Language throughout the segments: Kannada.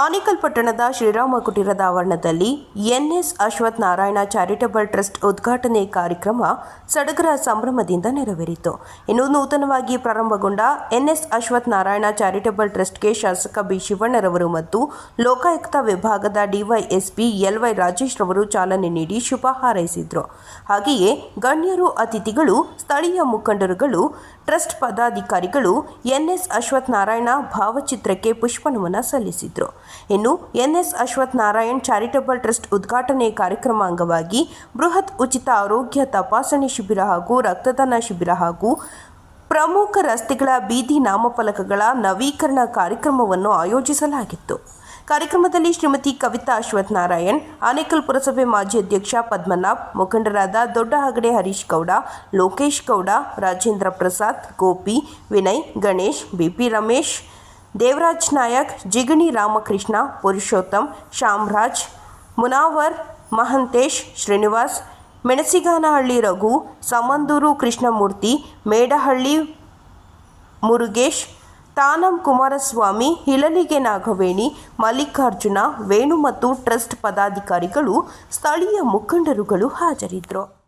ಆನೇಕಲ್ ಪಟ್ಟಣದ ಶ್ರೀರಾಮ ಕುಟೀರದ ಆವರಣದಲ್ಲಿ N S Ashwath Narayana charitable trust ಉದ್ಘಾಟನೆ ಕಾರ್ಯಕ್ರಮ ಸಡಗರ ಸಂಭ್ರಮದಿಂದ ನೆರವೇರಿತು. ಇನ್ನು ನೂತನವಾಗಿ ಪ್ರಾರಂಭಗೊಂಡ N S Ashwath Narayana charitable ಟ್ರಸ್ಟ್ಗೆ ಶಾಸಕ ಬಿ ಶಿವಣ್ಣರವರು ಮತ್ತು ಲೋಕಾಯುಕ್ತ ವಿಭಾಗದ ಡಿವೈಎಸ್ಪಿ ಎಲ್ವೈ ರಾಜೇಶ್ ರವರು ಚಾಲನೆ ನೀಡಿ ಶುಭ ಹಾರೈಸಿದ್ರು. ಹಾಗೆಯೇ ಗಣ್ಯರು, ಅತಿಥಿಗಳು, ಸ್ಥಳೀಯ ಮುಖಂಡರುಗಳು ಟ್ರಸ್ಟ್ ಪದಾಧಿಕಾರಿಗಳು ಎನ್ಎಸ್ ಅಶ್ವಥ್ ನಾರಾಯಣ ಭಾವಚಿತ್ರಕ್ಕೆ ಪುಷ್ಪನಮನ ಸಲ್ಲಿಸಿದರು. ಇನ್ನು N S Ashwath Narayan charitable trust ಉದ್ಘಾಟನೆ ಕಾರ್ಯಕ್ರಮ ಅಂಗವಾಗಿ ಬೃಹತ್ ಉಚಿತ ಆರೋಗ್ಯ ತಪಾಸಣೆ ಶಿಬಿರ ಹಾಗೂ ರಕ್ತದಾನ ಶಿಬಿರ ಹಾಗೂ ಪ್ರಮುಖ ರಸ್ತೆಗಳ ಬೀದಿ ನಾಮಫಲಕಗಳ ನವೀಕರಣ ಕಾರ್ಯಕ್ರಮವನ್ನು ಆಯೋಜಿಸಲಾಗಿತ್ತು. ಕಾರ್ಯಕ್ರಮದಲ್ಲಿ ಶ್ರೀಮತಿ ಕವಿತಾ ಅಶ್ವಥ್ ನಾರಾಯಣ್ ಆನೇಕಲ್ ಪುರಸಭೆ ಮಾಜಿ ಅಧ್ಯಕ್ಷ ಪದ್ಮನಾಭ್, ಮುಖಂಡರಾದ ದೊಡ್ಡ ಹಗಡೆ ಹರೀಶ್ ಗೌಡ, ಲೋಕೇಶ್ ಗೌಡ, ರಾಜೇಂದ್ರ ಪ್ರಸಾದ್, ಗೋಪಿ, ವಿನಯ್, ಗಣೇಶ್, ಬಿಪಿ ರಮೇಶ್, ದೇವರಾಜ್ ನಾಯಕ್, ಜಿಗಣಿ ರಾಮಕೃಷ್ಣ, ಪುರುಷೋತ್ತಮ್, ಶ್ಯಾಮರಾಜ್, ಮುನಾವರ್, ಮಹಂತೇಶ್, ಶ್ರೀನಿವಾಸ್, ಮೆಣಸಿಗಾನಹಳ್ಳಿ ರಘು, ಸಮಂದೂರು ಕೃಷ್ಣಮೂರ್ತಿ, ಮೇಡಹಳ್ಳಿ ಮುರುಗೇಶ್ ತಾನಂ ಕುಮಾರಸ್ವಾಮಿ ಹಿಳಲಿಗೆ ನಾಗವೇಣಿ ಮಲ್ಲಿಕಾರ್ಜುನ ವೇಣು ಮತ್ತು ಟ್ರಸ್ಟ್ ಪದಾಧಿಕಾರಿಗಳು ಸ್ಥಳೀಯ ಮುಖಂಡರುಗಳು ಹಾಜರಿದ್ದರು.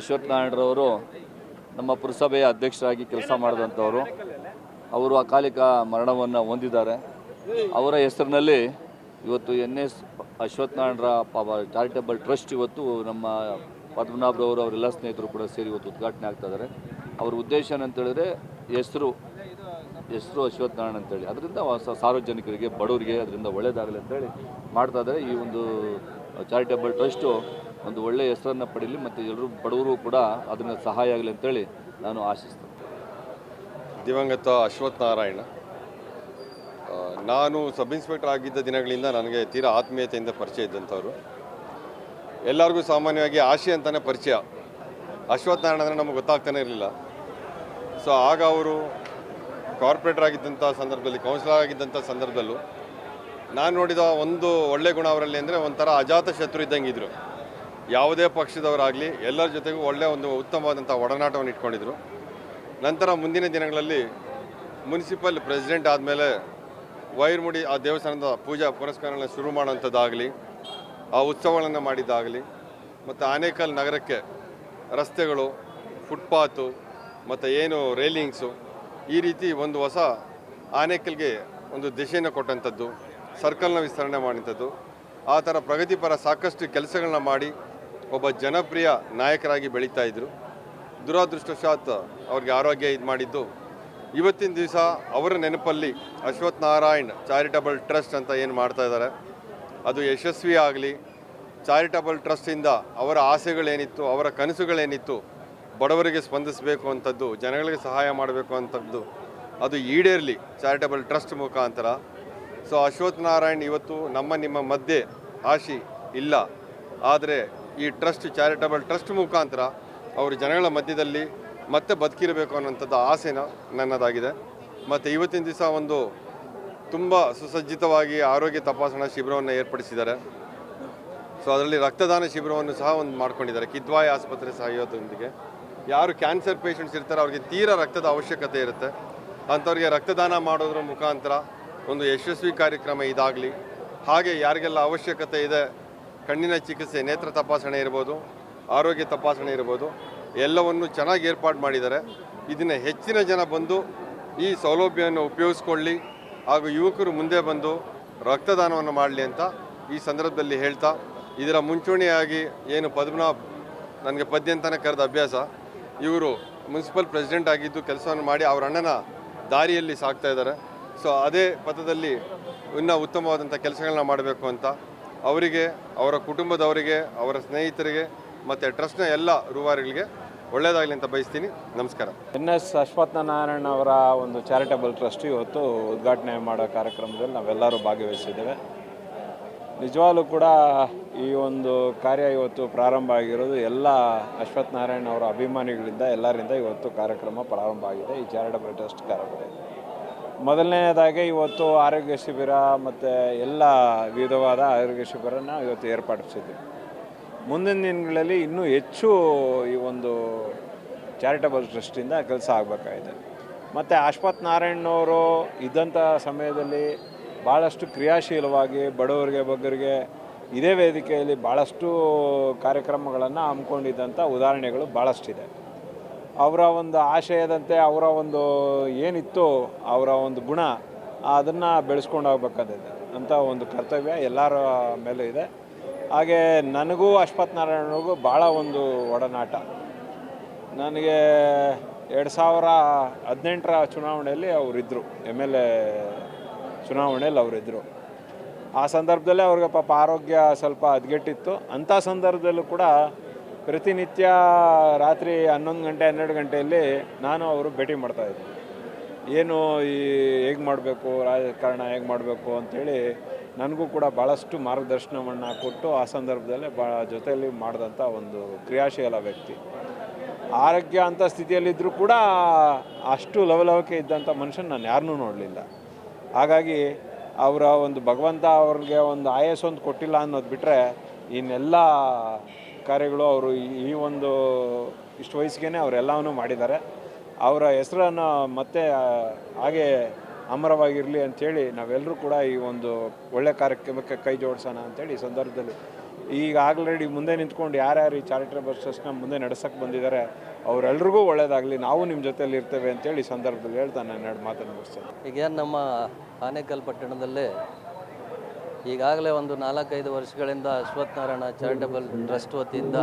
ಎಸ್ ಅಶ್ವಥ್ ನಾರಾಯಣರವರು ನಮ್ಮ ಪುರಸಭೆಯ ಅಧ್ಯಕ್ಷರಾಗಿ ಕೆಲಸ ಮಾಡಿದಂಥವರು. ಅವರು ಅಕಾಲಿಕ ಮರಣವನ್ನು ಹೊಂದಿದ್ದಾರೆ. ಅವರ ಹೆಸರಿನಲ್ಲಿ ಇವತ್ತು ಎನ್ ಎಸ್ ಅಶ್ವಥ್ ನಾರಾಯಣರ ಪಾಪ ಚಾರಿಟಬಲ್ ಟ್ರಸ್ಟ್ ಇವತ್ತು ನಮ್ಮ ಪದ್ಮನಾಭರವರು ಅವರೆಲ್ಲ ಸ್ನೇಹಿತರು ಕೂಡ ಸೇರಿ ಇವತ್ತು ಉದ್ಘಾಟನೆ ಆಗ್ತಾ ಇದ್ದಾರೆ. ಅವ್ರ ಉದ್ದೇಶ ಏನಂತೇಳಿದ್ರೆ ಹೆಸರು ಹೆಸರು ಅಶ್ವಥ್ ನಾರಾಯಣ ಅಂತೇಳಿ. ಅದರಿಂದ ಸಾರ್ವಜನಿಕರಿಗೆ, ಬಡವರಿಗೆ ಅದರಿಂದ ಒಳ್ಳೆಯದಾಗಲಿ ಅಂತೇಳಿ ಮಾಡ್ತಾ ಇದ್ದಾರೆ. ಈ ಒಂದು ಚಾರಿಟಬಲ್ ಟ್ರಸ್ಟು ಒಂದು ಒಳ್ಳೆಯ ಹೆಸರನ್ನು ಪಡೀಲಿ ಮತ್ತು ಎಲ್ಲರೂ ಬಡವರು ಕೂಡ ಅದನ್ನು ಸಹಾಯ ಆಗಲಿ ಅಂತೇಳಿ ನಾನು ಆಶಿಸ್ತೇನೆ. ದಿವಂಗತ ಅಶ್ವಥ್ ನಾರಾಯಣ ನಾನು ಸಬ್ ಇನ್ಸ್ಪೆಕ್ಟರ್ ಆಗಿದ್ದ ದಿನಗಳಿಂದ ನನಗೆ ತೀರಾ ಆತ್ಮೀಯತೆಯಿಂದ ಪರಿಚಯ ಇದ್ದಂಥವ್ರು. ಎಲ್ಲರಿಗೂ ಸಾಮಾನ್ಯವಾಗಿ ಆಶೆ ಅಂತಲೇ ಪರಿಚಯ. ಅಶ್ವಥ್ ನಾರಾಯಣ ಅಂದರೆ ನಮಗೆ ಗೊತ್ತಾಗ್ತಾನೆ ಇರಲಿಲ್ಲ. ಸೊ ಆಗ ಅವರು ಕಾರ್ಪೊರೇಟರ್ ಆಗಿದ್ದಂಥ ಸಂದರ್ಭದಲ್ಲಿ ಕೌನ್ಸಿಲರ್ ಆಗಿದ್ದಂಥ ಸಂದರ್ಭದಲ್ಲೂ ನಾನು ನೋಡಿದ ಒಂದು ಒಳ್ಳೆ ಗುಣ ಅವರಲ್ಲಿ ಅಂದರೆ ಒಂಥರ ಅಜಾತ ಶತ್ರು ಇದ್ದಂಗೆ ಇದ್ದರು ಯಾವುದೇ ಪಕ್ಷದವರಾಗಲಿ ಎಲ್ಲರ ಜೊತೆಗೂ ಒಳ್ಳೆಯ ಒಂದು ಉತ್ತಮವಾದಂಥ ಒಡನಾಟವನ್ನು ಇಟ್ಕೊಂಡಿದ್ರು. ನಂತರ ಮುಂದಿನ ದಿನಗಳಲ್ಲಿ ಮುನ್ಸಿಪಲ್ ಪ್ರೆಸಿಡೆಂಟ್ ಆದಮೇಲೆ ವೈರ್ಮುಡಿ ಆ ದೇವಸ್ಥಾನದ ಪೂಜಾ ಪುರಸ್ಕಾರಗಳನ್ನ ಶುರು ಮಾಡೋಂಥದ್ದಾಗಲಿ ಆ ಉತ್ಸವಗಳನ್ನು ಮಾಡಿದ್ದಾಗಲಿ, ಮತ್ತು ಆನೇಕಲ್ ನಗರಕ್ಕೆ ರಸ್ತೆಗಳು, ಫುಟ್ಪಾತು, ಮತ್ತು ಏನು ರೈಲಿಂಗ್ಸು ಈ ರೀತಿ ಒಂದು ಹೊಸ ಆನೇಕಲ್ಗೆ ಒಂದು ದಿಶೆಯನ್ನು ಕೊಟ್ಟಂಥದ್ದು ಸರ್ಕಲ್ನ ವಿಸ್ತರಣೆ ಮಾಡಿದಂಥದ್ದು, ಆ ಥರ ಪ್ರಗತಿಪರ ಸಾಕಷ್ಟು ಕೆಲಸಗಳನ್ನ ಮಾಡಿ ಒಬ್ಬ ಜನಪ್ರಿಯ ನಾಯಕರಾಗಿ ಬೆಳೀತಾ ಇದ್ದರು ದುರಾದೃಷ್ಟವಶಾತ್ ಅವ್ರಿಗೆ ಆರೋಗ್ಯ ಇದು ಮಾಡಿದ್ದು. ಇವತ್ತಿನ ದಿವಸ ಅವರ ನೆನಪಲ್ಲಿ ಅಶ್ವಥ್ ನಾರಾಯಣ್ ಚಾರಿಟಬಲ್ ಟ್ರಸ್ಟ್ ಅಂತ ಏನು ಮಾಡ್ತಾ ಇದ್ದಾರೆ ಅದು ಯಶಸ್ವಿ ಆಗಲಿ, ಚಾರಿಟಬಲ್ ಟ್ರಸ್ಟಿಂದ ಅವರ ಆಸೆಗಳೇನಿತ್ತು, ಅವರ ಕನಸುಗಳೇನಿತ್ತು, ಬಡವರಿಗೆ ಸ್ಪಂದಿಸಬೇಕು ಅಂಥದ್ದು ಜನಗಳಿಗೆ ಸಹಾಯ ಮಾಡಬೇಕು ಅಂಥದ್ದು ಅದು ಈಡೇರಲಿ ಚಾರಿಟಬಲ್ ಟ್ರಸ್ಟ್ ಮುಖಾಂತರ. ಸೊ, ಅಶ್ವಥ್ ನಾರಾಯಣ್ ಇವತ್ತು ನಮ್ಮ ನಿಮ್ಮ ಮಧ್ಯೆ ಆಶಿ ಇಲ್ಲ. ಆದರೆ ಈ ಟ್ರಸ್ಟ್ ಚಾರಿಟಬಲ್ ಟ್ರಸ್ಟ್ ಮುಖಾಂತರ ಅವರು ಜನಗಳ ಮಧ್ಯದಲ್ಲಿ ಮತ್ತೆ ಬದುಕಿರಬೇಕು ಅನ್ನೋಂಥದ್ದು ಆಸೆನ ನನ್ನದಾಗಿದೆ. ಮತ್ತು ಇವತ್ತಿನ ದಿವಸ ಒಂದು ತುಂಬ ಸುಸಜ್ಜಿತವಾಗಿ ಆರೋಗ್ಯ ತಪಾಸಣಾ ಶಿಬಿರವನ್ನು ಏರ್ಪಡಿಸಿದ್ದಾರೆ. ಸೊ ಅದರಲ್ಲಿ ರಕ್ತದಾನ ಶಿಬಿರವನ್ನು ಸಹ ಒಂದು ಮಾಡ್ಕೊಂಡಿದ್ದಾರೆ. ಕಿದ್ವಾಯ ಆಸ್ಪತ್ರೆ ಸಹಯೋಗದೊಂದಿಗೆ ಯಾರು ಕ್ಯಾನ್ಸರ್ ಪೇಷಂಟ್ಸ್ ಇರ್ತಾರೆ ಅವ್ರಿಗೆ ತೀರಾ ರಕ್ತದ ಅವಶ್ಯಕತೆ ಇರುತ್ತೆ. ಅಂಥವ್ರಿಗೆ ರಕ್ತದಾನ ಮಾಡೋದ್ರ ಮುಖಾಂತರ ಒಂದು ಯಶಸ್ವಿ ಕಾರ್ಯಕ್ರಮ ಇದಾಗಲಿ. ಹಾಗೆ ಯಾರಿಗೆಲ್ಲ ಅವಶ್ಯಕತೆ ಇದೆ ಕಣ್ಣಿನ ಚಿಕಿತ್ಸೆ, ನೇತ್ರ ತಪಾಸಣೆ ಇರ್ಬೋದು, ಆರೋಗ್ಯ ತಪಾಸಣೆ ಇರ್ಬೋದು, ಎಲ್ಲವನ್ನು ಚೆನ್ನಾಗಿ ಏರ್ಪಾಡು ಮಾಡಿದ್ದಾರೆ. ಇದನ್ನು ಹೆಚ್ಚಿನ ಜನ ಬಂದು ಈ ಸೌಲಭ್ಯವನ್ನು ಉಪಯೋಗಿಸ್ಕೊಳ್ಳಿ ಹಾಗೂ ಯುವಕರು ಮುಂದೆ ಬಂದು ರಕ್ತದಾನವನ್ನು ಮಾಡಲಿ ಅಂತ ಈ ಸಂದರ್ಭದಲ್ಲಿ ಹೇಳ್ತಾ, ಇದರ ಮುಂಚೂಣಿಯಾಗಿ ಏನು ಪದ್ಮನಾಭ್ ನನಗೆ ಪದ್ಯ ಅಂತಲೇ ಕರೆದ ಅಭ್ಯಾಸ, ಇವರು ಮುನ್ಸಿಪಲ್ ಪ್ರೆಸಿಡೆಂಟ್ ಆಗಿದ್ದು ಕೆಲಸವನ್ನು ಮಾಡಿ ಅವರ ಅಣ್ಣನ ದಾರಿಯಲ್ಲಿ ಸಾಕ್ತಾ ಇದ್ದಾರೆ. ಸೊ, ಅದೇ ಪಥದಲ್ಲಿ ಇನ್ನೂ ಉತ್ತಮವಾದಂಥ ಕೆಲಸಗಳನ್ನ ಮಾಡಬೇಕು ಅಂತ ಅವರಿಗೆ, ಅವರ ಕುಟುಂಬದವರಿಗೆ, ಅವರ ಸ್ನೇಹಿತರಿಗೆ ಮತ್ತು ಟ್ರಸ್ಟ್ನ ಎಲ್ಲ ರೂವಾರಿಗಳಿಗೆ ಒಳ್ಳೆಯದಾಗಲಿ ಅಂತ ಬಯಸ್ತೀನಿ. ನಮಸ್ಕಾರ. ಎನ್ ಎಸ್ ಅಶ್ವತ್ಥನಾರಾಯಣ ಅವರ ಒಂದು ಚಾರಿಟಬಲ್ ಟ್ರಸ್ಟ್ ಇವತ್ತು ಉದ್ಘಾಟನೆ ಮಾಡೋ ಕಾರ್ಯಕ್ರಮದಲ್ಲಿ ನಾವೆಲ್ಲರೂ ಭಾಗವಹಿಸಿದ್ದೇವೆ. ನಿಜವಾಗ್ಲೂ ಕೂಡ ಈ ಒಂದು ಕಾರ್ಯ ಇವತ್ತು ಪ್ರಾರಂಭ ಆಗಿರೋದು ಎಲ್ಲ ಅಶ್ವತ್ಥ ನಾರಾಯಣ ಅವರ ಅಭಿಮಾನಿಗಳಿಂದ ಎಲ್ಲರಿಂದ ಇವತ್ತು ಕಾರ್ಯಕ್ರಮ ಪ್ರಾರಂಭ ಆಗಿದೆ. ಈ ಚಾರಿಟಬಲ್ ಟ್ರಸ್ಟ್ ಕಾರ್ಯಕ್ರಮ. ಮೊದಲನೇದಾಗಿ ಇವತ್ತು ಆರೋಗ್ಯ ಶಿಬಿರ ಮತ್ತು ಎಲ್ಲ ವಿಧವಾದ ಆರೋಗ್ಯ ಶಿಬಿರನ ಇವತ್ತು ಏರ್ಪಡಿಸಿದ್ದೀವಿ ಮುಂದಿನ ದಿನಗಳಲ್ಲಿ ಇನ್ನೂ ಹೆಚ್ಚು ಈ ಒಂದು ಚಾರಿಟಬಲ್ ಟ್ರಸ್ಟಿಂದ ಕೆಲಸ ಆಗಬೇಕಾಗಿದೆ. ಮತ್ತು ಅಶ್ವಥ್ ನಾರಾಯಣನವರು ಇದ್ದಂಥ ಸಮಯದಲ್ಲಿ ಭಾಳಷ್ಟು ಕ್ರಿಯಾಶೀಲವಾಗಿ ಬಡವರಿಗೆ, ಬಗ್ಗರಿಗೆ ಇದೇ ವೇದಿಕೆಯಲ್ಲಿ ಭಾಳಷ್ಟು ಕಾರ್ಯಕ್ರಮಗಳನ್ನು ಹಮ್ಮಿಕೊಂಡಿದ್ದಂಥ ಉದಾಹರಣೆಗಳು ಭಾಳಷ್ಟಿದೆ ಅವರ ಒಂದು ಆಶಯದಂತೆ, ಅವರ ಒಂದು ಏನಿತ್ತು ಅವರ ಒಂದು ಗುಣ, ಅದನ್ನು ಬೆಳೆಸ್ಕೊಂಡು ಹೋಗ್ಬೇಕಾದಿದೆ ಅಂತ ಒಂದು ಕರ್ತವ್ಯ ಎಲ್ಲರ ಮೇಲೂ ಇದೆ. ಹಾಗೆ ನನಗೂ ಅಶ್ವಥ್ ನಾರಾಯಣಗೂ ಭಾಳ ಒಂದು ಒಡನಾಟ. ನನಗೆ ಎರಡು ಸಾವಿರ ಹದಿನೆಂಟರ ಚುನಾವಣೆಯಲ್ಲಿ ಅವರಿದ್ದರು ಎಂ ಎಲ್ ಎ ಚುನಾವಣೆಯಲ್ಲಿ ಅವರಿದ್ದರು ಆ ಸಂದರ್ಭದಲ್ಲೇ ಅವ್ರಿಗೆ ಪಾಪ ಆರೋಗ್ಯ ಸ್ವಲ್ಪ ಹದಗೆಟ್ಟಿತ್ತು. ಅಂಥ ಸಂದರ್ಭದಲ್ಲೂ ಕೂಡ ಪ್ರತಿನಿತ್ಯ ರಾತ್ರಿ ಹನ್ನೊಂದು ಗಂಟೆ, ಹನ್ನೆರಡು ಗಂಟೆಯಲ್ಲಿ ನಾನು ಅವರು ಭೇಟಿ ಮಾಡ್ತಾಯಿದ್ದೆ ಏನು ಈ ಹೇಗೆ ಮಾಡಬೇಕು, ರಾಜಕಾರಣ ಹೇಗೆ ಮಾಡಬೇಕು ಅಂಥೇಳಿ ನನಗೂ ಕೂಡ ಭಾಳಷ್ಟು ಮಾರ್ಗದರ್ಶನವನ್ನು ಕೊಟ್ಟು ಆ ಸಂದರ್ಭದಲ್ಲೇ ಭಾಳ ಜೊತೆಯಲ್ಲಿ ಮಾಡಿದಂಥ ಒಂದು ಕ್ರಿಯಾಶೀಲ ವ್ಯಕ್ತಿ. ಆರೋಗ್ಯ ಅಂಥ ಸ್ಥಿತಿಯಲ್ಲಿದ್ದರೂ ಕೂಡ ಅಷ್ಟು ಲವಲವಿಕೆ ಇದ್ದಂಥ ಮನುಷ್ಯನ ನಾನು ಯಾರನ್ನೂ ನೋಡಲಿಲ್ಲ. ಹಾಗಾಗಿ ಅವರ ಒಂದು ಭಗವಂತ ಅವ್ರಿಗೆ ಒಂದು ಆಯಸ್ಸೊಂದು ಕೊಟ್ಟಿಲ್ಲ ಅನ್ನೋದು ಬಿಟ್ಟರೆ ಇನ್ನೆಲ್ಲ ಕಾರ್ಯಗಳು ಅವರು ಈ ಒಂದು ಇಷ್ಟು ವಯಸ್ಸಿಗೆ ಅವರೆಲ್ಲವನ್ನೂ ಮಾಡಿದ್ದಾರೆ. ಅವರ ಹೆಸರನ್ನು ಮತ್ತೆ ಹಾಗೆ ಅಮರವಾಗಿರಲಿ ಅಂಥೇಳಿ ನಾವೆಲ್ಲರೂ ಕೂಡ ಈ ಒಂದು ಒಳ್ಳೆ ಕಾರ್ಯಕ್ರಮಕ್ಕೆ ಕೈ ಜೋಡಿಸೋಣ ಅಂಥೇಳಿ ಈ ಸಂದರ್ಭದಲ್ಲಿ ಈಗ ಆಲ್ರೆಡಿ ಮುಂದೆ ನಿಂತ್ಕೊಂಡು ಯಾರ್ಯಾರು ಈ ಚಾರಿಟೇಬಲ್ ಟ್ರಸ್ಟ್ನ ಮುಂದೆ ನಡೆಸಕ್ಕೆ ಬಂದಿದ್ದಾರೆ, ಅವರೆಲ್ರಿಗೂ ಒಳ್ಳೇದಾಗಲಿ, ನಾವು ನಿಮ್ಮ ಜೊತೆಯಲ್ಲಿ ಇರ್ತೇವೆ ಅಂತೇಳಿ ಸಂದರ್ಭದಲ್ಲಿ ಹೇಳ್ತಾ ನಾನು ಎರಡು ಮಾತನ್ನು ಮುಗಿಸ್ತೇನೆ. ಈಗ ನಮ್ಮ ಆನೇಕಲ್ ಪಟ್ಟಣದಲ್ಲಿ ಈಗಾಗಲೇ ಒಂದು ನಾಲ್ಕೈದು ವರ್ಷಗಳಿಂದ ಅಶ್ವತ್ಥನಾರಾಯಣ ಚಾರಿಟಬಲ್ ಟ್ರಸ್ಟ್ ವತಿಯಿಂದ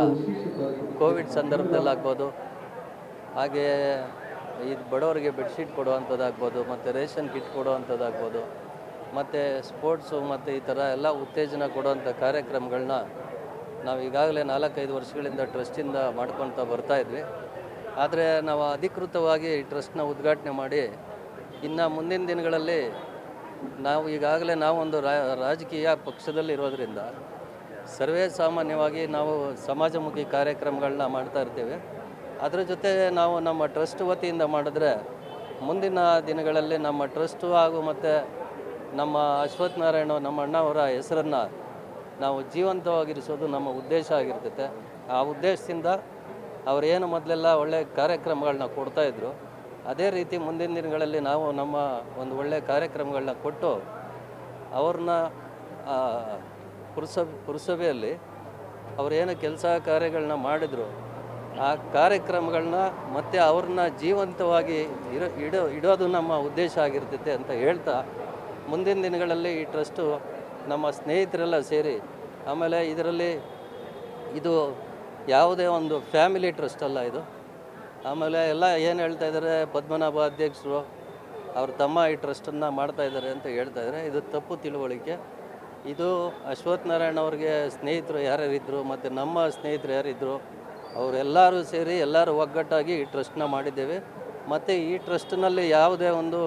ಕೋವಿಡ್ ಸಂದರ್ಭದಲ್ಲಾಗ್ಬೋದು ಹಾಗೆಯೇ ಇದು ಬಡವರಿಗೆ ಬೆಡ್ಶೀಟ್ ಕೊಡುವಂಥದ್ದಾಗ್ಬೋದು, ಮತ್ತು ರೇಷನ್ ಕಿಟ್ ಕೊಡುವಂಥದ್ದಾಗ್ಬೋದು, ಮತ್ತು ಸ್ಪೋರ್ಟ್ಸು ಮತ್ತು ಈ ಥರ ಎಲ್ಲ ಉತ್ತೇಜನ ಕೊಡುವಂಥ ಕಾರ್ಯಕ್ರಮಗಳನ್ನ ನಾವು ಈಗಾಗಲೇ ನಾಲ್ಕೈದು ವರ್ಷಗಳಿಂದ ಟ್ರಸ್ಟಿಂದ ಮಾಡ್ಕೊಳ್ತಾ ಬರ್ತಾ ಇದ್ವಿ. ಆದರೆ ನಾವು ಅಧಿಕೃತವಾಗಿ ಟ್ರಸ್ಟ್ನ ಉದ್ಘಾಟನೆ ಮಾಡಿ, ಇನ್ನು ಮುಂದಿನ ದಿನಗಳಲ್ಲಿ ನಾವು ಈಗಾಗಲೇ ನಾವು ಒಂದು ರಾ- ರಾಜಕೀಯ ಪಕ್ಷದಲ್ಲಿ ಇರೋದ್ರಿಂದ ಸರ್ವೇ ಸಾಮಾನ್ಯವಾಗಿ ನಾವು ಸಮಾಜಮುಖಿ ಕಾರ್ಯಕ್ರಮಗಳನ್ನ ಮಾಡ್ತಾ ಇರ್ತೇವೆ. ಅದರ ಜೊತೆ ನಾವು ನಮ್ಮ ಟ್ರಸ್ಟ್ ವತಿಯಿಂದ ಮಾಡಿದ್ರೆ ಮುಂದಿನ ದಿನಗಳಲ್ಲಿ ನಮ್ಮ ಟ್ರಸ್ಟು ಹಾಗೂ ಮತ್ತು ನಮ್ಮ ಅಶ್ವಥ್ ನಾರಾಯಣ ನಮ್ಮ ಅಣ್ಣವರ ಹೆಸರನ್ನು ನಾವು ಜೀವಂತವಾಗಿರಿಸೋದು ನಮ್ಮ ಉದ್ದೇಶ ಆಗಿರ್ತೈತೆ. ಆ ಉದ್ದೇಶದಿಂದ ಅವರೇನು ಮೊದಲೆಲ್ಲ ಒಳ್ಳೆಯ ಕಾರ್ಯಕ್ರಮಗಳನ್ನ ಕೊಡ್ತಾಯಿದ್ರು ಅದೇ ರೀತಿ ಮುಂದಿನ ದಿನಗಳಲ್ಲಿ ನಾವು ನಮ್ಮ ಒಂದು ಒಳ್ಳೆಯ ಕಾರ್ಯಕ್ರಮಗಳನ್ನ ಕೊಟ್ಟು ಅವ್ರನ್ನ ಪುರಸಭೆ, ಪುರಸಭೆಯಲ್ಲಿ ಅವರೇನು ಕೆಲಸ ಕಾರ್ಯಗಳನ್ನ ಮಾಡಿದ್ರು, ಆ ಕಾರ್ಯಕ್ರಮಗಳನ್ನ ಮತ್ತು ಅವ್ರನ್ನ ಜೀವಂತವಾಗಿ ಇರೋ, ಇಡೋ, ಇಡೋದು ನಮ್ಮ ಉದ್ದೇಶ ಆಗಿರ್ತೈತೆ ಅಂತ ಹೇಳ್ತಾ ಮುಂದಿನ ದಿನಗಳಲ್ಲಿ ಈ ಟ್ರಸ್ಟು ನಮ್ಮ ಸ್ನೇಹಿತರೆಲ್ಲ ಸೇರಿ ಆಮೇಲೆ ಇದರಲ್ಲಿ ಇದು ಯಾವುದೇ ಒಂದು ಫ್ಯಾಮಿಲಿ ಟ್ರಸ್ಟ್ ಅಲ್ಲ ಇದು. ಆಮೇಲೆ ಎಲ್ಲ ಏನು ಹೇಳ್ತಾ ಇದ್ದಾರೆ ಪದ್ಮನಾಭ ಅಧ್ಯಕ್ಷರು ಅವ್ರ ತಮ್ಮ ಈ ಟ್ರಸ್ಟನ್ನು ಮಾಡ್ತಾ ಇದ್ದಾರೆ ಅಂತ ಹೇಳ್ತಾ ಇದ್ದಾರೆ ಇದು ತಪ್ಪು ತಿಳುವಳಿಕೆ. ಇದು ಅಶ್ವಥ್ ನಾರಾಯಣ ಅವ್ರಿಗೆ ಸ್ನೇಹಿತರು ಯಾರ್ಯಾರಿದ್ದರು ಮತ್ತು ನಮ್ಮ ಸ್ನೇಹಿತರು ಯಾರಿದ್ದರು ಅವರೆಲ್ಲರೂ ಸೇರಿ ಎಲ್ಲರೂ ಒಗ್ಗಟ್ಟಾಗಿ ಈ ಟ್ರಸ್ಟ್ನ ಮಾಡಿದ್ದೇವೆ. ಮತ್ತು ಈ ಟ್ರಸ್ಟ್ನಲ್ಲಿ ಯಾವುದೇ ಒಂದು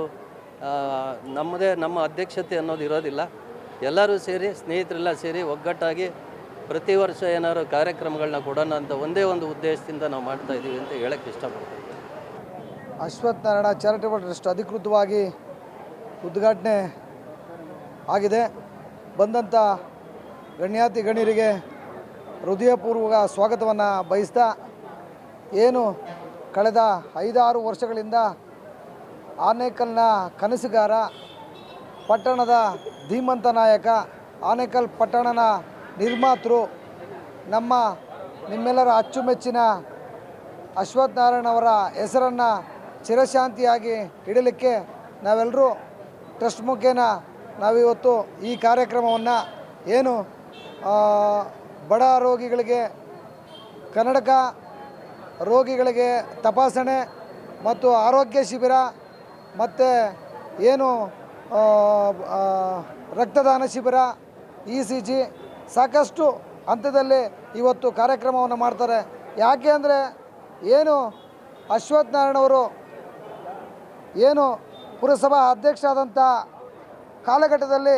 ನಮ್ಮದೇ ನಮ್ಮ ಅಧ್ಯಕ್ಷತೆ ಅನ್ನೋದು ಇರೋದಿಲ್ಲ. ಎಲ್ಲರೂ ಸೇರಿ, ಸ್ನೇಹಿತರೆಲ್ಲ ಸೇರಿ ಒಗ್ಗಟ್ಟಾಗಿ ಪ್ರತಿ ವರ್ಷ ಏನಾದ್ರು ಕಾರ್ಯಕ್ರಮಗಳನ್ನ ಕೊಡೋಣ ಅಂತ ಒಂದೇ ಒಂದು ಉದ್ದೇಶದಿಂದ ನಾವು ಮಾಡ್ತಾ ಇದ್ದೀವಿ ಅಂತ ಹೇಳಕ್ಕೆ ಇಷ್ಟಪಡ್ತೀವಿ ಅಶ್ವಥ್ ನಾರಾಯಣ ಚಾರಿಟಬಲ್ ಟ್ರಸ್ಟ್ ಅಧಿಕೃತವಾಗಿ ಉದ್ಘಾಟನೆ ಆಗಿದೆ. ಬಂದಂಥ ಗಣ್ಯಾತಿ ಗಣ್ಯರಿಗೆ ಹೃದಯಪೂರ್ವಕ ಸ್ವಾಗತವನ್ನು ಬಯಸ್ತಾ ಏನು ಕಳೆದ ಐದಾರು ವರ್ಷಗಳಿಂದ ಆನೇಕಲ್ನ ಕನಸುಗಾರ ಪಟ್ಟಣದ ಧೀಮಂತ ನಾಯಕ, ಆನೇಕಲ್ ಪಟ್ಟಣನ ನಿರ್ಮಾತೃ, ನಮ್ಮ ನಿಮ್ಮೆಲ್ಲರ ಅಚ್ಚುಮೆಚ್ಚಿನ ಅಶ್ವಥ್ ನಾರಾಯಣ ಅವರ ಹೆಸರನ್ನು ಚಿರಶಾಂತಿಯಾಗಿ ಇಡಲಿಕ್ಕೆ ನಾವೆಲ್ಲರೂ ಟ್ರಸ್ಟ್ ಮುಖೇನ ನಾವಿವತ್ತು ಈ ಕಾರ್ಯಕ್ರಮವನ್ನು ಏನು ಬಡ ರೋಗಿಗಳಿಗೆ, ಕನ್ನಡಕ ರೋಗಿಗಳಿಗೆ ತಪಾಸಣೆ ಮತ್ತು ಆರೋಗ್ಯ ಶಿಬಿರ ಮತ್ತು ಏನು ರಕ್ತದಾನ ಶಿಬಿರ, ಇ ಸಿ ಜಿ ಸಾಕಷ್ಟು ಹಂತದಲ್ಲಿ ಇವತ್ತು ಕಾರ್ಯಕ್ರಮವನ್ನು ಮಾಡ್ತಾರೆ. ಯಾಕೆ ಅಂದರೆ ಏನು ಅಶ್ವಥ್ ನಾರಾಯಣವರು ಏನು ಪುರಸಭಾ ಅಧ್ಯಕ್ಷ ಆದಂಥ ಕಾಲಘಟ್ಟದಲ್ಲಿ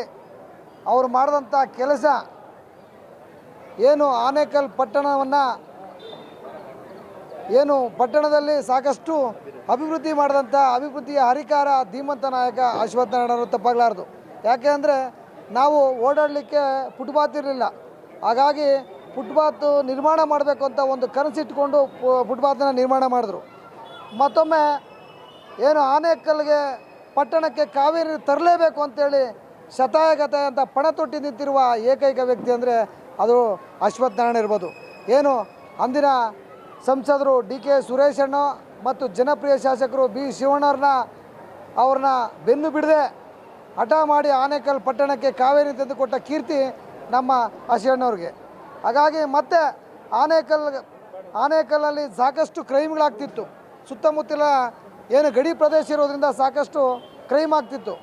ಅವರು ಮಾಡಿದಂಥ ಕೆಲಸ ಏನು ಆನೇಕಲ್ ಪಟ್ಟಣವನ್ನು ಏನು ಪಟ್ಟಣದಲ್ಲಿ ಸಾಕಷ್ಟು ಅಭಿವೃದ್ಧಿ ಮಾಡಿದಂಥ ಅಭಿವೃದ್ಧಿಯ ಹರಿಕಾರ ಧೀಮಂತ ನಾಯಕ ಅಶ್ವಥ್ ನಾರಾಯಣರು ತಪ್ಪಾಗಲಾರ್ದು. ಯಾಕೆ ಅಂದರೆ ನಾವು ಓಡಾಡಲಿಕ್ಕೆ ಫುಟ್ಪಾತ್ ಇರಲಿಲ್ಲ. ಹಾಗಾಗಿ ಫುಟ್ಪಾತ್ ನಿರ್ಮಾಣ ಮಾಡಬೇಕು ಅಂತ ಒಂದು ಕನಸಿಟ್ಕೊಂಡು ಫುಟ್ಪಾತ್ನ ನಿರ್ಮಾಣ ಮಾಡಿದ್ರು. ಮತ್ತೊಮ್ಮೆ ಏನು ಆನೇಕಲ್ಗೆ ಪಟ್ಟಣಕ್ಕೆ ಕಾವೇರಿ ತರಲೇಬೇಕು ಅಂತೇಳಿ ಶತಾಯಗತ ಅಂತ ಪಣ ತೊಟ್ಟಿ ನಿಂತಿರುವ ಏಕೈಕ ವ್ಯಕ್ತಿ ಅಂದರೆ ಅದು ಅಶ್ವತ್ಥನಾರಾಯಣ ಇರ್ಬೋದು. ಏನು ಅಂದಿನ ಸಂಸದರು ಡಿ ಕೆ ಸುರೇಶಣ್ಣ ಮತ್ತು ಜನಪ್ರಿಯ ಶಾಸಕರು ಬಿ ಶಿವಣ್ಣವ್ರನ್ನ ಅವ್ರನ್ನ ಬೆನ್ನು ಬಿಡದೆ ಹಠ ಮಾಡಿ ಆನೇಕಲ್ ಪಟ್ಟಣಕ್ಕೆ ಕಾವೇರಿ ತಂದು ಕೊಟ್ಟ ಕೀರ್ತಿ ನಮ್ಮ ಹಸಿಯಣ್ಣವ್ರಿಗೆ. ಹಾಗಾಗಿ ಮತ್ತೆ ಆನೇಕಲ್ ಆನೇಕಲ್ಲಲ್ಲಿ ಸಾಕಷ್ಟು ಕ್ರೈಮ್ಗಳಾಗ್ತಿತ್ತು. ಸುತ್ತಮುತ್ತಲ ಏನು ಗಡಿ ಪ್ರದೇಶ ಇರೋದ್ರಿಂದ ಸಾಕಷ್ಟು ಕ್ರೈಮ್ ಆಗ್ತಿತ್ತು.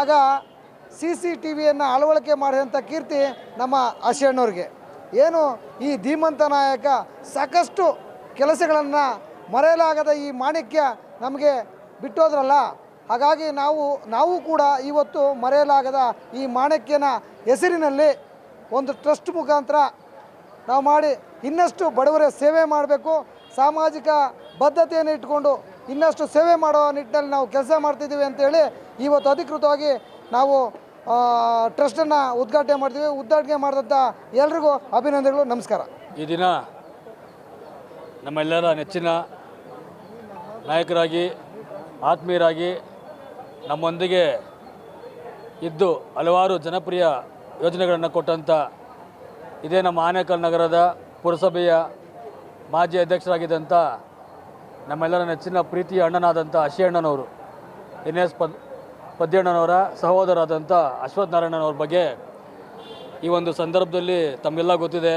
ಆಗ ಸಿ ಸಿ ಟಿ ವಿಯನ್ನು ಅಳವಡಿಕೆ ಮಾಡಿದಂಥ ಕೀರ್ತಿ ನಮ್ಮ ಹಸಿಯಣ್ಣವ್ರಿಗೆ. ಏನು ಈ ಧೀಮಂತ ನಾಯಕ ಸಾಕಷ್ಟು ಕೆಲಸಗಳನ್ನು ಮರೆಯಲಾಗದ ಈ ಮಾಣಿಕ್ಯ ನಮಗೆ ಬಿಟ್ಟೋದ್ರಲ್ಲ ಹಾಗಾಗಿ ನಾವು ನಾವು ಕೂಡ ಇವತ್ತು ಮರೆಯಲಾಗದ ಈ ಮಾಣಿಕ್ಯನ ಹೆಸರಿನಲ್ಲಿ ಒಂದು ಟ್ರಸ್ಟ್ ಮುಖಾಂತರ ನಾವು ಮಾಡಿ ಇನ್ನಷ್ಟು ಬಡವರ ಸೇವೆ ಮಾಡಬೇಕು. ಸಾಮಾಜಿಕ ಬದ್ಧತೆಯನ್ನು ಇಟ್ಕೊಂಡು ಇನ್ನಷ್ಟು ಸೇವೆ ಮಾಡೋ ನಿಟ್ಟಿನಲ್ಲಿ ನಾವು ಕೆಲಸ ಮಾಡ್ತಿದ್ದೀವಿ ಅಂತೇಳಿ ಇವತ್ತು ಅಧಿಕೃತವಾಗಿ ನಾವು ಟ್ರಸ್ಟನ್ನು ಉದ್ಘಾಟನೆ ಮಾಡ್ತೀವಿ. ಉದ್ಘಾಟನೆ ಮಾಡಿದಂಥ ಎಲ್ರಿಗೂ ಅಭಿನಂದನೆಗಳು. ನಮಸ್ಕಾರ. ಈ ದಿನ ನಮ್ಮೆಲ್ಲರ ನೆಚ್ಚಿನ ನಾಯಕರಾಗಿ, ಆತ್ಮೀಯರಾಗಿ ನಮ್ಮೊಂದಿಗೆ ಇದ್ದು ಹಲವಾರು ಜನಪ್ರಿಯ ಯೋಜನೆಗಳನ್ನು ಕೊಟ್ಟಂಥ ಇದೇ ನಮ್ಮ ಆನೇಕಲ್ ನಗರದ ಪುರಸಭೆಯ ಮಾಜಿ ಅಧ್ಯಕ್ಷರಾಗಿದ್ದಂಥ ನಮ್ಮೆಲ್ಲರ ನೆಚ್ಚಿನ ಪ್ರೀತಿಯ ಅಣ್ಣನಾದಂಥ ಅಶಿ ಅಣ್ಣನವರು ಎನ್ ಎಸ್ ಪದ್, ಪದ್ಯಣ್ಣನವರ ಸಹೋದರಾದಂಥ ಅಶ್ವಥ್ ನಾರಾಯಣನವ್ರ ಬಗ್ಗೆ ಈ ಒಂದು ಸಂದರ್ಭದಲ್ಲಿ ತಮಗೆಲ್ಲ ಗೊತ್ತಿದೆ.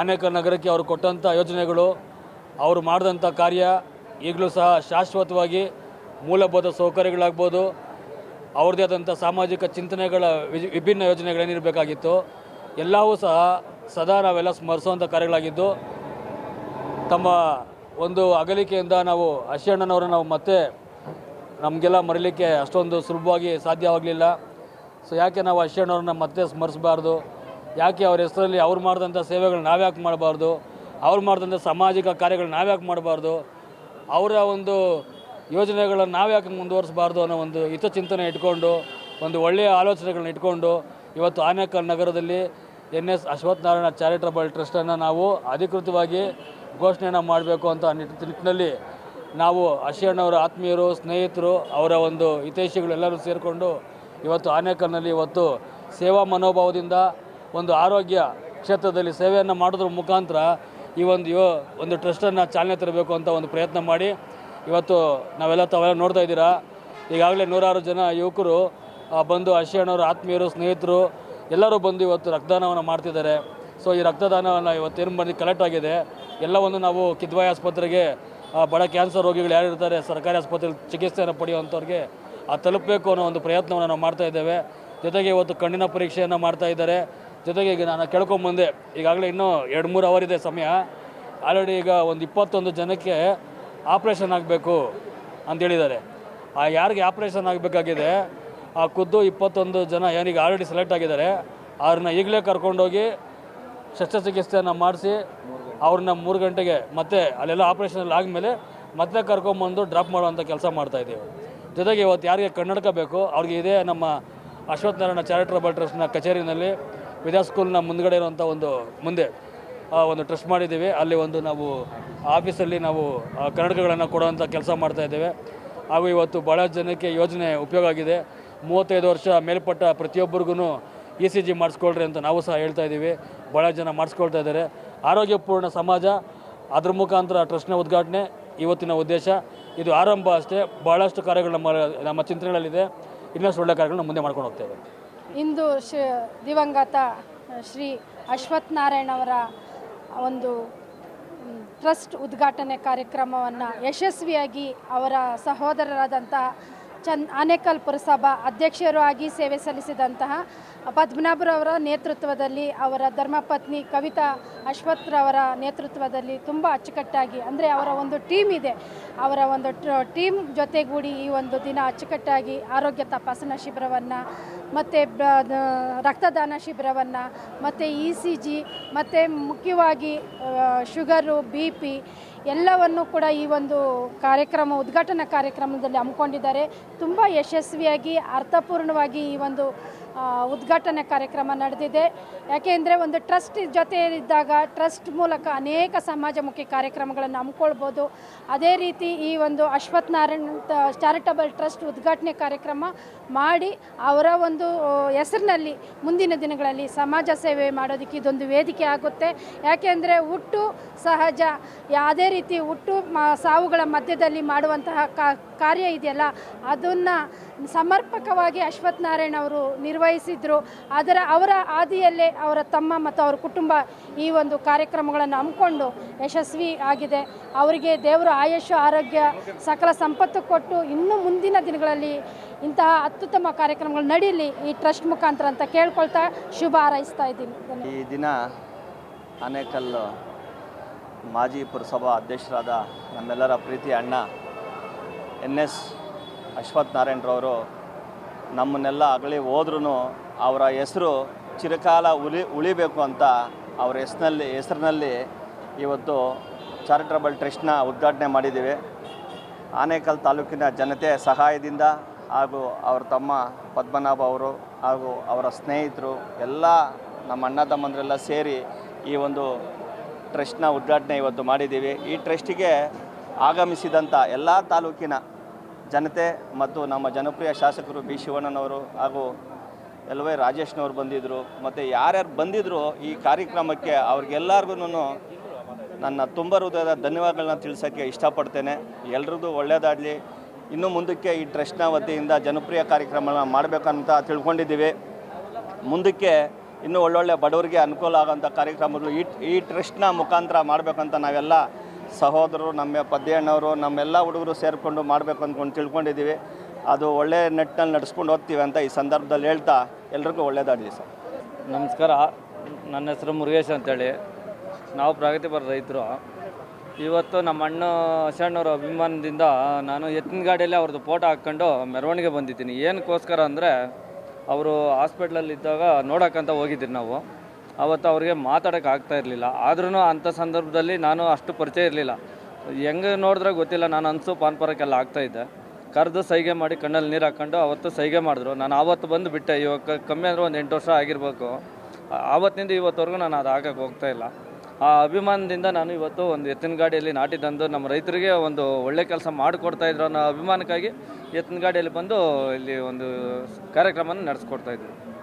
ಆನೇಕಲ್ ನಗರಕ್ಕೆ ಅವರು ಕೊಟ್ಟಂಥ ಯೋಜನೆಗಳು, ಅವರು ಮಾಡಿದಂಥ ಕಾರ್ಯ ಈಗಲೂ ಸಹ ಶಾಶ್ವತವಾಗಿ ಮೂಲಭೂತ ಸೌಕರ್ಯಗಳಾಗ್ಬೋದು, ಅವ್ರದ್ದೇ ಆದಂಥ ಸಾಮಾಜಿಕ ಚಿಂತನೆಗಳ ವಿಭಿನ್ನ ಯೋಜನೆಗಳೇನಿರಬೇಕಾಗಿತ್ತು ಎಲ್ಲವೂ ಸಹ ಸದಾ ನಾವೆಲ್ಲ ಸ್ಮರಿಸುವಂಥ ಕಾರ್ಯಗಳಾಗಿದ್ದು, ತಮ್ಮ ಒಂದು ಅಗಲಿಕೆಯಿಂದ ನಾವು ಅಣ್ಣನವರು ನಾವು ಮತ್ತೆ ನಮಗೆಲ್ಲ ಮರಿಲಿಕ್ಕೆ ಅಷ್ಟೊಂದು ಸುಲಭವಾಗಿ ಸಾಧ್ಯವಾಗಲಿಲ್ಲ ಸೊ ಯಾಕೆ ನಾವು ಅಣ್ಣವ್ರನ್ನ ಮತ್ತೆ ಸ್ಮರಿಸಬಾರ್ದು? ಯಾಕೆ ಅವ್ರ ಹೆಸರಲ್ಲಿ ಅವ್ರು ಮಾಡಿದಂಥ ಸೇವೆಗಳನ್ನ ನಾವ್ಯಾಕೆ ಮಾಡಬಾರ್ದು? ಅವ್ರು ಮಾಡಿದಂಥ ಸಾಮಾಜಿಕ ಕಾರ್ಯಗಳು ನಾವ್ಯಾಕೆ ಮಾಡಬಾರ್ದು? ಅವರ ಒಂದು ಯೋಜನೆಗಳನ್ನು ನಾವ್ಯಾಕೆ ಮುಂದುವರಿಸಬಾರ್ದು ಅನ್ನೋ ಒಂದು ಹಿತಚಿಂತನೆ ಇಟ್ಕೊಂಡು, ಒಂದು ಒಳ್ಳೆಯ ಆಲೋಚನೆಗಳನ್ನ ಇಟ್ಕೊಂಡು ಇವತ್ತು ಆನೇಕಲ್ ನಗರದಲ್ಲಿ ಎನ್ ಎಸ್ ಅಶ್ವತ್ಥನಾರಾಯಣ ಚಾರಿಟಬಲ್ ಟ್ರಸ್ಟನ್ನು ನಾವು ಅಧಿಕೃತವಾಗಿ ಘೋಷಣೆಯನ್ನು ಮಾಡಬೇಕು ಅಂತ ನಿಟ್- ನಿಟ್ಟಿನಲ್ಲಿ ನಾವು ಅಶಿಯಣ್ಣವರ ಆತ್ಮೀಯರು, ಸ್ನೇಹಿತರು, ಅವರ ಒಂದು ಹಿತೈಷಿಗಳೆಲ್ಲರೂ ಸೇರಿಕೊಂಡು ಇವತ್ತು ಆನೇಕಲ್ನಲ್ಲಿ ಇವತ್ತು ಸೇವಾ ಮನೋಭಾವದಿಂದ ಒಂದು ಆರೋಗ್ಯ ಕ್ಷೇತ್ರದಲ್ಲಿ ಸೇವೆಯನ್ನು ಮಾಡೋದ್ರ ಮುಖಾಂತರ ಈ ಒಂದು ಯೋ ಒಂದು ಟ್ರಸ್ಟನ್ನು ಚಾಲನೆ ತರಬೇಕು ಅಂತ ಒಂದು ಪ್ರಯತ್ನ ಮಾಡಿ ಇವತ್ತು ನಾವೆಲ್ಲ ತಾವೆಲ್ಲ ನೋಡ್ತಾ ಇದ್ದೀರಾ? ಈಗಾಗಲೇ ನೂರಾರು ಜನ ಯುವಕರು ಬಂದು ಅಶಿಯಣ್ಣವರು ಆತ್ಮೀಯರು, ಸ್ನೇಹಿತರು, ಎಲ್ಲರೂ ಬಂದು ಇವತ್ತು ರಕ್ತದಾನವನ್ನು ಮಾಡ್ತಿದ್ದಾರೆ. ಸೊ, ಈ ರಕ್ತದಾನವನ್ನು ಇವತ್ತೇನು ಬಂದು ಕಲೆಕ್ಟ್ ಆಗಿದೆ? ಎಲ್ಲವನ್ನು ನಾವು ಕಿದ್ವಾಯಿ ಆಸ್ಪತ್ರೆಗೆ ಬಡ ಕ್ಯಾನ್ಸರ್ ರೋಗಿಗಳು ಯಾರು ಇರ್ತಾರೆ, ಸರ್ಕಾರಿ ಆಸ್ಪತ್ರೆಯಲ್ಲಿ ಚಿಕಿತ್ಸೆಯನ್ನು ಪಡೆಯುವಂಥವ್ರಿಗೆ, ಆ, ತಲುಪಬೇಕು ಅನ್ನೋ ಒಂದು ಪ್ರಯತ್ನವನ್ನು ನಾವು ಮಾಡ್ತಾ ಇದ್ದೇವೆ. ಜೊತೆಗೆ ಇವತ್ತು ಕಣ್ಣಿನ ಪರೀಕ್ಷೆಯನ್ನು ಮಾಡ್ತಾ ಇದ್ದಾರೆ. ಜೊತೆಗೆ ಈಗ ನಾನು ಕೇಳ್ಕೊಂಬಂದೆ ಈಗಾಗಲೇ ಇನ್ನೂ ಎರಡು ಮೂರು ಅವರ್ ಇದೆ ಸಮಯ. ಆಲ್ರೆಡಿ ಈಗ ಒಂದು ಇಪ್ಪತ್ತೊಂದು ಜನಕ್ಕೆ ಆಪ್ರೇಷನ್ ಆಗಬೇಕು ಅಂತ ಹೇಳಿದ್ದಾರೆ. ಆ ಯಾರಿಗೆ ಆಪ್ರೇಷನ್ ಆಗಬೇಕಾಗಿದೆ, ಆ ಖುದ್ದು ಇಪ್ಪತ್ತೊಂದು ಜನ ಯಾರಿಗೆ ಆಲ್ರೆಡಿ ಸೆಲೆಕ್ಟ್ ಆಗಿದ್ದಾರೆ, ಅವ್ರನ್ನ ಈಗಲೇ ಕರ್ಕೊಂಡೋಗಿ ಶಸ್ತ್ರಚಿಕಿತ್ಸೆಯನ್ನು ಮಾಡಿಸಿ ಅವ್ರನ್ನ ಮೂರು ಗಂಟೆಗೆ ಮತ್ತೆ ಅಲ್ಲೆಲ್ಲ ಆಪ್ರೇಷನಲ್ಲಿ ಆದಮೇಲೆ ಮತ್ತೆ ಕರ್ಕೊಂಬಂದು ಡ್ರಾಪ್ ಮಾಡುವಂಥ ಕೆಲಸ ಮಾಡ್ತಾಯಿದ್ದೀವಿ ಜೊತೆಗೆ ಇವತ್ತು ಯಾರಿಗೆ ಕನ್ನಡಕ ಬೇಕು, ಅವ್ರಿಗೆ ಇದೇ ನಮ್ಮ ಅಶ್ವತ್ಥನಾರಾಯಣ ಚಾರಿಟಬಲ್ ಟ್ರಸ್ಟ್ನ ಕಚೇರಿನಲ್ಲಿ ವಿದ್ಯಾ ಸ್ಕೂಲ್ನ ಮುಂದ್ಗಡೆ ಇರುವಂಥ ಒಂದು ಮುಂದೆ ಒಂದು ಟ್ರಸ್ಟ್ ಮಾಡಿದ್ದೀವಿ. ಅಲ್ಲಿ ಒಂದು ನಾವು ಆಫೀಸಲ್ಲಿ ನಾವು ಕನ್ನಡಕಗಳನ್ನು ಕೊಡುವಂಥ ಕೆಲಸ ಮಾಡ್ತಾ ಇದ್ದೇವೆ. ಹಾಗೂ ಇವತ್ತು ಭಾಳ ಜನಕ್ಕೆ ಯೋಜನೆ ಉಪಯೋಗ ಆಗಿದೆ. ಮೂವತ್ತೈದು ವರ್ಷ ಮೇಲ್ಪಟ್ಟ ಪ್ರತಿಯೊಬ್ಬರಿಗೂ ಇ ಸಿ ಜಿ ಮಾಡಿಸ್ಕೊಳ್ರಿ ಅಂತ ನಾವು ಸಹ ಹೇಳ್ತಾ ಇದ್ದೀವಿ. ಭಾಳ ಜನ ಮಾಡಿಸ್ಕೊಳ್ತಾ ಇದ್ದಾರೆ. ಆರೋಗ್ಯಪೂರ್ಣ ಸಮಾಜ, ಅದ್ರ ಮುಖಾಂತರ ಟ್ರಸ್ಟ್ನ ಉದ್ಘಾಟನೆ ಇವತ್ತಿನ ಉದ್ದೇಶ. ಇದು ಆರಂಭ ಅಷ್ಟೇ. ಭಾಳಷ್ಟು ಕಾರ್ಯಗಳು ನಮ್ಮ ನಮ್ಮ ಚಿಂತನೆಗಳಲ್ಲಿದೆ. ಇನ್ನಷ್ಟು ಒಳ್ಳೆ ಕಾರ್ಯಗಳನ್ನ ಮುಂದೆ ಮಾಡ್ಕೊಂಡು ಹೋಗ್ತೇವೆ. ಇಂದು ಶ, ದಿವಂಗತ, ಶ್ರೀ ಅಶ್ವಥ್ ನಾರಾಯಣ ಅವರ ಒಂದು ಟ್ರಸ್ಟ್ ಉದ್ಘಾಟನೆ ಕಾರ್ಯಕ್ರಮವನ್ನು ಯಶಸ್ವಿಯಾಗಿ ಅವರ ಸಹೋದರರಾದಂಥ ಚಂದ್ ಆನೇಕಲ್ ಪುರಸಭಾ ಅಧ್ಯಕ್ಷರು ಆಗಿ ಸೇವೆ ಸಲ್ಲಿಸಿದಂತಹ ಪದ್ಮನಾಭರವರ ನೇತೃತ್ವದಲ್ಲಿ ಅವರ ಧರ್ಮಪತ್ನಿ ಕವಿತಾ ಅಶ್ವಥ್ರವರ ನೇತೃತ್ವದಲ್ಲಿ ತುಂಬ ಅಚ್ಚುಕಟ್ಟಾಗಿ, ಅಂದರೆ ಅವರ ಒಂದು ಟೀಮ್ ಇದೆ, ಅವರ ಒಂದು ಟೀಮ್ ಜೊತೆಗೂಡಿ ಈ ಒಂದು ದಿನ ಅಚ್ಚುಕಟ್ಟಾಗಿ ಆರೋಗ್ಯ ತಪಾಸಣಾ ಶಿಬಿರವನ್ನು, ಮತ್ತು ರಕ್ತದಾನ ಶಿಬಿರವನ್ನು, ಮತ್ತು ಇ ಸಿ ಜಿ, ಮತ್ತು ಮುಖ್ಯವಾಗಿ ಶುಗರು, ಬಿ ಪಿ ಎಲ್ಲವನ್ನು ಕೂಡ ಈ ಒಂದು ಕಾರ್ಯಕ್ರಮ ಉದ್ಘಾಟನಾ ಕಾರ್ಯಕ್ರಮದಲ್ಲಿ ಹಮ್ಮಿಕೊಂಡಿದ್ದಾರೆ. ತುಂಬ ಯಶಸ್ವಿಯಾಗಿ ಅರ್ಥಪೂರ್ಣವಾಗಿ ಈ ಒಂದು ಉದ್ಘಾಟನೆ ಕಾರ್ಯಕ್ರಮ ನಡೆದಿದೆ. ಯಾಕೆಂದರೆ ಒಂದು ಟ್ರಸ್ಟ್ ಜೊತೆ ಇದ್ದಾಗ ಟ್ರಸ್ಟ್ ಮೂಲಕ ಅನೇಕ ಸಮಾಜಮುಖಿ ಕಾರ್ಯಕ್ರಮಗಳನ್ನು ಹಮ್ಮಿಕೊಳ್ಬೋದು. ಅದೇ ರೀತಿ ಈ ಒಂದು ಅಶ್ವಥ್ ನಾರಾಯಣ್ ಚಾರಿಟಬಲ್ ಟ್ರಸ್ಟ್ ಉದ್ಘಾಟನೆ ಕಾರ್ಯಕ್ರಮ ಮಾಡಿ ಅವರ ಒಂದು ಹೆಸರಿನಲ್ಲಿ ಮುಂದಿನ ದಿನಗಳಲ್ಲಿ ಸಮಾಜ ಸೇವೆ ಮಾಡೋದಕ್ಕೆ ಇದೊಂದು ವೇದಿಕೆ ಆಗುತ್ತೆ. ಯಾಕೆಂದರೆ ಹುಟ್ಟು ಸಹಜ ಯಾವುದೇ ರೀತಿ ಹುಟ್ಟು ಸಾವುಗಳ ಮಧ್ಯದಲ್ಲಿ ಮಾಡುವಂತಹ ಕಾರ್ಯ ಇದೆಯಲ್ಲ, ಅದನ್ನು ಸಮರ್ಪಕವಾಗಿ ಅಶ್ವಥ್ ನಾರಾಯಣ್ ಅವರು ನಿರ್ವಹಿಸಿದ್ರು. ಅದರ ಅವರ ಹಾದಿಯಲ್ಲೇ ಅವರ ತಮ್ಮ ಮತ್ತು ಅವರ ಕುಟುಂಬ ಈ ಒಂದು ಕಾರ್ಯಕ್ರಮಗಳನ್ನು ಹಮ್ಮಿಕೊಂಡು ಯಶಸ್ವಿ ಆಗಿದೆ. ಅವರಿಗೆ ದೇವರು ಆಯುಷ್ಯ ಆರೋಗ್ಯ, ಸಕಲ ಸಂಪತ್ತು ಕೊಟ್ಟು ಇನ್ನೂ ಮುಂದಿನ ದಿನಗಳಲ್ಲಿ ಇಂತಹ ಅತ್ಯುತ್ತಮ ಕಾರ್ಯಕ್ರಮಗಳು ನಡೀಲಿ ಈ ಟ್ರಸ್ಟ್ ಮುಖಾಂತರ ಅಂತ ಕೇಳ್ಕೊಳ್ತಾ ಶುಭ ಹಾರೈಸ್ತಾ ಇದ್ದೀನಿ. ಈ ದಿನ ಆನೇಕಲ್ ಮಾಜಿ ಪುರಸಭಾ ಅಧ್ಯಕ್ಷರಾದ ನಮ್ಮೆಲ್ಲರ ಪ್ರೀತಿ ಅಣ್ಣ ಎನ್ ಎಸ್ ಅಶ್ವಥ್ ನಾರಾಯಣರವರು ನಮ್ಮನ್ನೆಲ್ಲ ಅಗಲಿ ಹೋದ್ರೂ ಅವರ ಹೆಸರು ಚಿರಕಾಲ ಉಳಿ ಉಳಿಬೇಕು ಅಂತ ಅವರ ಹೆಸರಿನಲ್ಲಿ ಹೆಸರಿನಲ್ಲಿ ಇವತ್ತು ಚಾರಿಟಬಲ್ ಟ್ರಸ್ಟ್ನ ಉದ್ಘಾಟನೆ ಮಾಡಿದ್ದೀವಿ. ಆನೇಕಲ್ ತಾಲೂಕಿನ ಜನತೆ ಸಹಾಯದಿಂದ ಹಾಗೂ ಅವ್ರ ತಮ್ಮ ಪದ್ಮನಾಭ ಅವರು ಹಾಗೂ ಅವರ ಸ್ನೇಹಿತರು ಎಲ್ಲ ನಮ್ಮ ಅಣ್ಣ ತಮ್ಮಂದರೆಲ್ಲ ಸೇರಿ ಈ ಒಂದು ಟ್ರಸ್ಟ್ನ ಉದ್ಘಾಟನೆ ಇವತ್ತು ಮಾಡಿದ್ದೀವಿ. ಈ ಟ್ರಸ್ಟಿಗೆ ಆಗಮಿಸಿದಂಥ ಎಲ್ಲ ತಾಲೂಕಿನ ಜನತೆ ಮತ್ತು ನಮ್ಮ ಜನಪ್ರಿಯ ಶಾಸಕರು ಬಿ. ಶಿವಣ್ಣನವರು ಹಾಗೂ ಎಲ್. ವೈ. ರಾಜೇಶ್ನವ್ರು ಬಂದಿದ್ದರು ಮತ್ತು ಯಾರ್ಯಾರು ಬಂದಿದ್ರು ಈ ಕಾರ್ಯಕ್ರಮಕ್ಕೆ ಅವ್ರಿಗೆಲ್ಲರಿಗೂ ನನ್ನ ತುಂಬ ಹೃದಯದ ಧನ್ಯವಾದಗಳನ್ನ ತಿಳಿಸೋಕ್ಕೆ ಇಷ್ಟಪಡ್ತೇನೆ. ಎಲ್ರಿಗೂ ಒಳ್ಳೆಯದಾಗಲಿ ಇನ್ನು ಮುಂದಕ್ಕೆ ಈ ಟ್ರಸ್ಟ್ನ ವತಿಯಿಂದ ಜನಪ್ರಿಯ ಕಾರ್ಯಕ್ರಮಗಳನ್ನ ಮಾಡಬೇಕಂತ ತಿಳ್ಕೊಂಡಿದ್ದೀವಿ. ಮುಂದಕ್ಕೆ ಇನ್ನೂ ಒಳ್ಳೊಳ್ಳೆ ಬಡವರಿಗೆ ಅನುಕೂಲ ಆಗೋಂಥ ಕಾರ್ಯಕ್ರಮಗಳು ಈ ಈ ಟ್ರಸ್ಟ್ನ ಮುಖಾಂತರ ಮಾಡಬೇಕಂತ ನಾವೆಲ್ಲ ಸಹೋದರರು, ನಮ್ಮ ಪದ್ಯಣ್ಣವರು, ನಮ್ಮೆಲ್ಲ ಹುಡುಗರು ಸೇರಿಕೊಂಡು ಮಾಡಬೇಕು ಅಂದ್ಕೊಂಡು ತಿಳ್ಕೊಂಡಿದ್ದೀವಿ. ಅದು ಒಳ್ಳೆ ನೆಟ್ಟಿನಲ್ಲಿ ನಡೆಸ್ಕೊಂಡು ಹೋಗ್ತೀವಿ ಅಂತ ಈ ಸಂದರ್ಭದಲ್ಲಿ ಹೇಳ್ತಾ ಎಲ್ರಿಗೂ ಒಳ್ಳೆಯದಾಗಲಿ ಸರ್. ನಮಸ್ಕಾರ. ನನ್ನ ಹೆಸರು ಮುರುಗೇಶ್ ಅಂತೇಳಿ. ನಾವು ಪ್ರಗತಿಪರ ರೈತರು. ಇವತ್ತು ನಮ್ಮ ಅಣ್ಣ ಶಣ್ಣವ್ರ ಅಭಿಮಾನದಿಂದ ನಾನು ಎತ್ತಿನ ಗಾಡಿಯಲ್ಲಿ ಅವ್ರದ್ದು ಫೋಟೋ ಹಾಕ್ಕೊಂಡು ಮೆರವಣಿಗೆ ಬಂದಿದ್ದೀನಿ. ಏನಕ್ಕೋಸ್ಕರ ಅಂದರೆ, ಅವರು ಹಾಸ್ಪಿಟ್ಲಲ್ಲಿದ್ದಾಗ ನೋಡೋಕ್ಕಂತ ಹೋಗಿದ್ದೀನಿ ನಾವು. ಅವತ್ತು ಅವ್ರಿಗೆ ಮಾತಾಡೋಕೆ ಆಗ್ತಾ ಇರಲಿಲ್ಲ. ಆದ್ರೂ ಅಂಥ ಸಂದರ್ಭದಲ್ಲಿ ನಾನು ಅಷ್ಟು ಪರಿಚಯ ಇರಲಿಲ್ಲ. ಹೆಂಗೆ ನೋಡಿದ್ರೆ ಗೊತ್ತಿಲ್ಲ. ನಾನು ಅನ್ಸು ಪಾನ್ಪರಕ್ಕೆಲ್ಲ ಆಗ್ತಾಯಿದ್ದೆ ಕರೆದು ಸೈಗೆ ಮಾಡಿ ಕಣ್ಣಲ್ಲಿ ನೀರು ಹಾಕ್ಕೊಂಡು ಅವತ್ತು ಸೈಗೆ ಮಾಡಿದ್ರು. ನಾನು ಆವತ್ತು ಬಂದು ಬಿಟ್ಟೆ. ಇವಾಗ ಕಮ್ಮಿ ಅಂದರೆ ಒಂದು ಎಂಟು ವರ್ಷ ಆಗಿರಬೇಕು. ಆವತ್ತಿನಿಂದ ಇವತ್ತವರೆಗೂ ನಾನು ಅದು ಆಗಕ್ಕೆ ಹೋಗ್ತಾ ಇಲ್ಲ. ಆ ಅಭಿಮಾನದಿಂದ ನಾನು ಇವತ್ತು ಒಂದು ಎತ್ತಿನ ಗಾಡಿಯಲ್ಲಿ ನಾಟಿ ತಂದು ನಮ್ಮ ರೈತರಿಗೆ ಒಂದು ಒಳ್ಳೆ ಕೆಲಸ ಮಾಡಿಕೊಡ್ತಾ ಇದ್ರು ಅನ್ನೋ ಅಭಿಮಾನಕ್ಕಾಗಿ ಎತ್ತಿನ ಗಾಡಿಯಲ್ಲಿ ಬಂದು ಇಲ್ಲಿ ಒಂದು ಕಾರ್ಯಕ್ರಮನ ನಡೆಸ್ಕೊಡ್ತಾ ಇದ್ವಿ.